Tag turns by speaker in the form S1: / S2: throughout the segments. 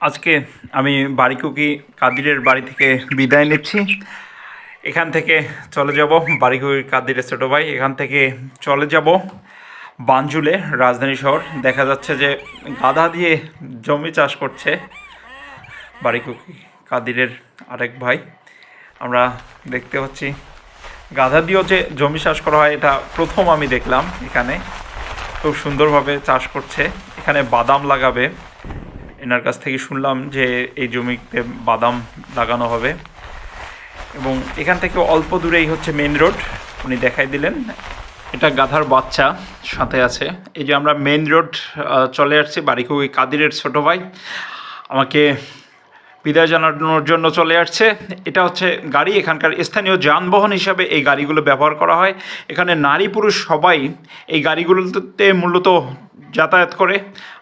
S1: আজকে আমি বাড়িকুকি কাদিরের বাড়ি থেকে বিদায় নিচ্ছি। এখান থেকে চলে যাব বাড়িকুকি কাদিরের ছোটো ভাই। এখান থেকে চলে যাব বানজুলে রাজধানী শহর। দেখা যাচ্ছে যে গাধা দিয়ে জমি চাষ করছে বাড়িকুকি কাদিরের আরেক ভাই। আমরা দেখতে পাচ্ছি গাধা দিয়েও যে জমি চাষ করা হয়, এটা প্রথম আমি দেখলাম এখানে। খুব সুন্দরভাবে চাষ করছে। এখানে বাদাম লাগাবে। এনার কাছ থেকে শুনলাম যে এই জমিতে বাদাম লাগানো হবে। এবং এখান থেকে অল্প দূরেই হচ্ছে মেন রোড উনি দেখাই দিলেন। এটা গাধার বাচ্চা সাথে আছে। এই যে আমরা মেন রোড চলে আসছি বাড়িকুই কাদিরের ছোটো ভাই। আমাকে বিদায় জানানোর জন্য চলে আসছে। এটা হচ্ছে গাড়ি, এখানকার স্থানীয় যানবাহন হিসাবে এই গাড়িগুলো ব্যবহার করা হয়। এখানে নারী পুরুষ সবাই এই গাড়িগুলোতে মূলত যাতায়াত করে।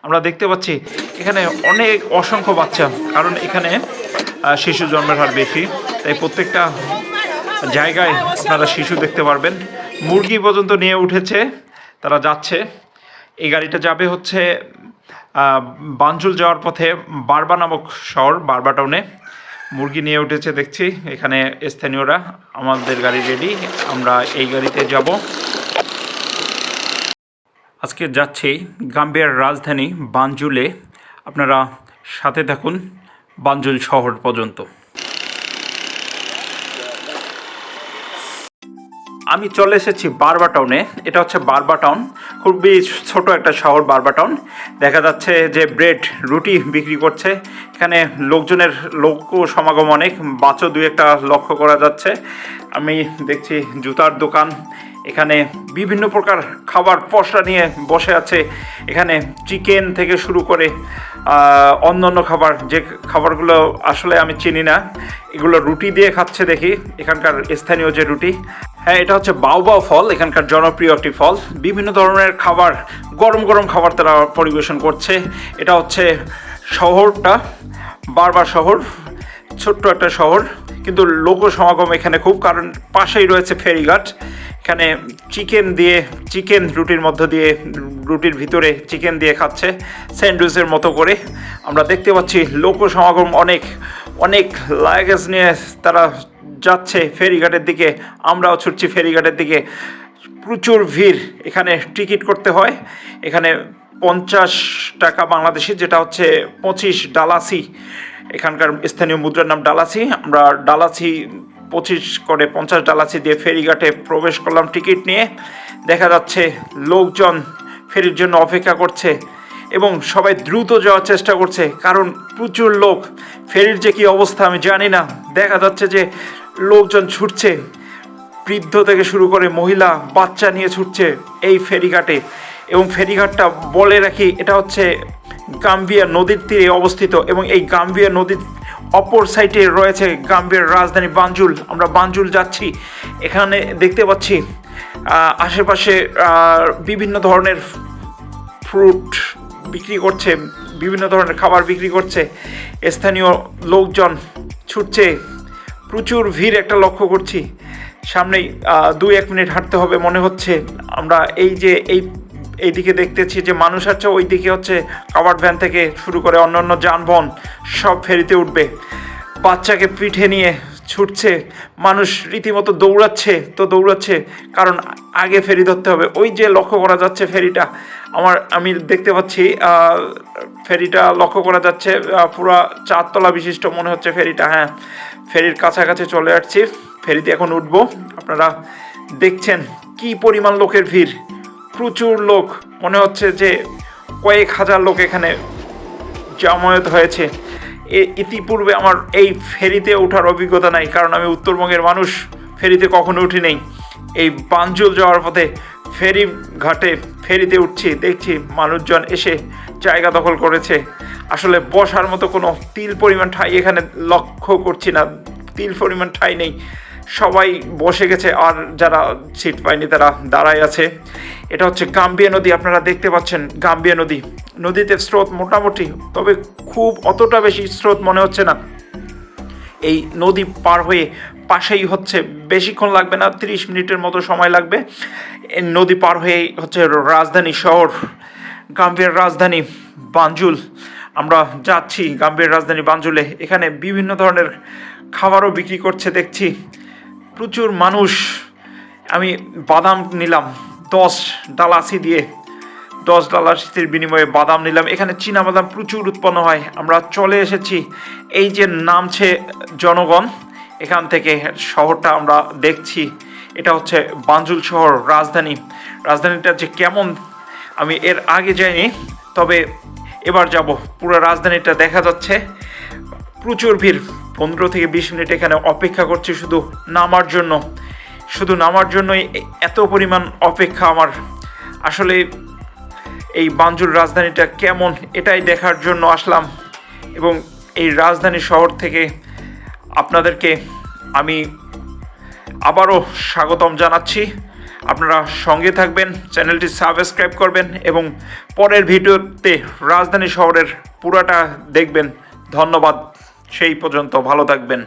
S1: আমরা দেখতে পাচ্ছি, এখানে অনেক অসংখ্য বাচ্চা, কারণ এখানে শিশু জন্মের হার বেশি। তাই প্রত্যেকটা জায়গায় আপনারা শিশু দেখতে পারবেন। মুরগি পর্যন্ত নিয়ে উঠেছে, তারা যাচ্ছে। এই গাড়িটা যাবে হচ্ছে আহ, বানজুল যাওয়ার পথে বারবা নামক শহর বারবা টাউনে মুরগি নিয়ে উঠেছে দেখছি। এখানে স্থানীয়রা আমাদের গাড়ি রেডি আমরা এই গাড়িতে যাব। আজকে যাচ্ছি গাম্বিয়ার রাজধানী বাঞ্জুলে আপনারা সাথে থাকুন বাঞ্জুল শহর পর্যন্ত। আমি চলে এসেছি বারবা টাউনে। এটা হচ্ছে বারবা টাউন। খুবই ছোট একটা শহর বারবা টাউন। দেখা যাচ্ছে যে ব্রেড, রুটি বিক্রি করছে। এখানে লোকজনের লোক সমাগম অনেক। বাচও দু একটা লক্ষ্য করা যাচ্ছে। আমি দেখছি জুতার দোকান। এখানে বিভিন্ন প্রকার খাবার পশরা নিয়ে বসে আছে। এখানে চিকেন থেকে শুরু করে অন্য অন্য খাবার, যে খাবারগুলো আসলে আমি চিনি না, এগুলো রুটি দিয়ে খাচ্ছে দেখি, এখানকার স্থানীয় যে রুটি। হ্যাঁ এটা হচ্ছে বাউবাও ফল, এখানকার জনপ্রিয় একটি ফল। বিভিন্ন ধরনের খাবার, গরম গরম খাবার তারা পরিবেশন করছে। এটা হচ্ছে শহরটা, বারবার শহর, ছোট্ট একটা শহর। কিন্তু লোক সমাগম এখানে খুব, কারণ পাশেই রয়েছে ফেরিঘাট। এখানে চিকেন দিয়ে চিকেন রুটির মধ্য দিয়ে, রুটির ভিতরে চিকেন দিয়ে খাচ্ছে স্যান্ডউইচের মতো করে। আমরা দেখতে পাচ্ছি লোক সমাগম অনেক অনেক লাগেজ নিয়ে তারা যাচ্ছে ফেরিঘাটের দিকে। আমরাও ছুটছি ফেরিঘাটের দিকে। প্রচুর ভিড় এখানে টিকিট করতে হয়। এখানে পঞ্চাশ টাকা বাংলাদেশি, যেটা হচ্ছে পঁচিশ ডালাসি। এখানকার স্থানীয় মুদ্রার নাম ডালাসি। আমরা ডালাসি পঁচিশ করে পঞ্চাশ ডালাসি দিয়ে ফেরিঘাটে প্রবেশ করলাম টিকিট নিয়ে। দেখা যাচ্ছে লোকজন ফেরির জন্য অপেক্ষা করছে এবং সবাই দ্রুত যাওয়ার চেষ্টা করছে, কারণ প্রচুর লোক। ফেরির যে কী অবস্থা আমি জানি না। দেখা যাচ্ছে যে লোকজন ছুটছে, বৃদ্ধ থেকে শুরু করে মহিলা, বাচ্চা নিয়ে ছুটছে এই ফেরিঘাটে। এবং ফেরিঘাটটা বলে রাখি, এটা হচ্ছে গাম্বিয়া নদীর তীরে অবস্থিত এবং এই গাম্বিয়া নদীর অপর সাইডে রয়েছে গাম্বিয়ার রাজধানী বানজুল আমরা বানজুল যাচ্ছি। এখানে দেখতে পাচ্ছি আশেপাশে বিভিন্ন ধরনের ফ্রুট বিক্রি করছে, বিভিন্ন ধরনের খাবার বিক্রি করছে। স্থানীয় লোকজন ছুটছে। প্রচুর ভিড় একটা লক্ষ্য করছি। সামনেই দুই এক মিনিট হাঁটতে হবে মনে হচ্ছে। আমরা এই যে, এই এইদিকে দেখতেছি যে মানুষ আছে ওই দিকে হচ্ছে কাভার্ড ভ্যান থেকে শুরু করে অন্যান্য যানবাহন সব ফেরিতে উঠবে। বাচ্চাকে পিঠে নিয়ে ছুটছে, মানুষ রীতিমতো দৌড়াচ্ছে, তো দৌড়াচ্ছে, কারণ আগে ফেরি ধরতে হবে। ওই যে লক্ষ্য করা যাচ্ছে ফেরিটা, আমার, আমি দেখতে পাচ্ছি ফেরিটা লক্ষ্য করা যাচ্ছে পুরা চারতলা বিশিষ্ট মনে হচ্ছে ফেরিটা হ্যাঁ। ফেরির কাছাকাছি চলে আসছি, ফেরিতে এখন উঠবো, আপনারা দেখছেন কি পরিমাণ লোকের ভিড়। প্রচুর লোক। মনে হচ্ছে যে কয়েক হাজার লোক এখানে জামায়াত হয়েছে। এ- ইতিপূর্বে আমার এই ফেরিতে ওঠার অভিজ্ঞতা নাই, কারণ আমি উত্তরবঙ্গের মানুষ, ফেরিতে কখনো উঠি নাই। এই বাঞ্জুল যাওয়ার পথে ফেরি ঘাটে ফেরিতে উঠছি, দেখছি মানুষজন এসে জায়গা দখল করেছে। আসলে বসার মতো কোনো তিল পরিমাণ ঠাই এখানে লক্ষ্য করছি না। তিল পরিমাণ ঠাই নেই। সবাই বসে গেছে আর যারা সিট পায়নি তারা দাঁড়ায় আছে। এটা হচ্ছে গাম্বিয়া নদী, আপনারা দেখতে পাচ্ছেন গাম্বিয়া নদী। নদীতে স্রোত মোটামুটি, তবে খুব অতটা বেশি স্রোত মনে হচ্ছে না। এই নদী পার হয়ে পাশেই হচ্ছে, বেশিক্ষণ লাগবে না, তিরিশ মিনিটের মতো সময় লাগবে। নদী পার হয়েই হচ্ছে রাজধানী শহর, গাম্বিয়ার রাজধানী বানজুল আমরা যাচ্ছি গাম্বিয়ার রাজধানী বাঞ্জুলে। এখানে বিভিন্ন ধরনের খাবারও বিক্রি করছে, দেখছি। প্রচুর মানুষ। আমি বাদাম নিলাম, দশ ডালাসি দিয়ে। দশ ডালাসির বিনিময়ে বাদাম নিলাম। এখানে চীনা বাদাম প্রচুর উৎপন্ন হয়। আমরা চলে এসেছি। এই যে নামছে জনগণ, এখান থেকে শহরটা আমরা দেখছি। এটা হচ্ছে বাঞ্জুল শহর, রাজধানী। রাজধানীটা যে কেমন, আমি এর আগে যাইনি, তবে এবার যাব। পুরো রাজধানীটা দেখা যাচ্ছে। প্রচুর ভিড়। পনেরো থেকে বিশ মিনিট এখানে অপেক্ষা করছি শুধু নামার জন্য। শুধু নামার জন্যই এত পরিমাণ অপেক্ষা আমার। আসলে এই বাঞ্জুর রাজধানীটা কেমন এটাই দেখার জন্য আসলাম। এবং এই রাজধানী শহর থেকে আপনাদেরকে আমি আবারও স্বাগতম জানাচ্ছি। আপনারা সঙ্গে থাকবেন, চ্যানেলটি সাবস্ক্রাইব করবেন এবং পরের ভিডিওতে রাজধানী শহরের পুরাটা দেখবেন। ধন্যবাদ। সেই পর্যন্ত ভালো থাকবেন।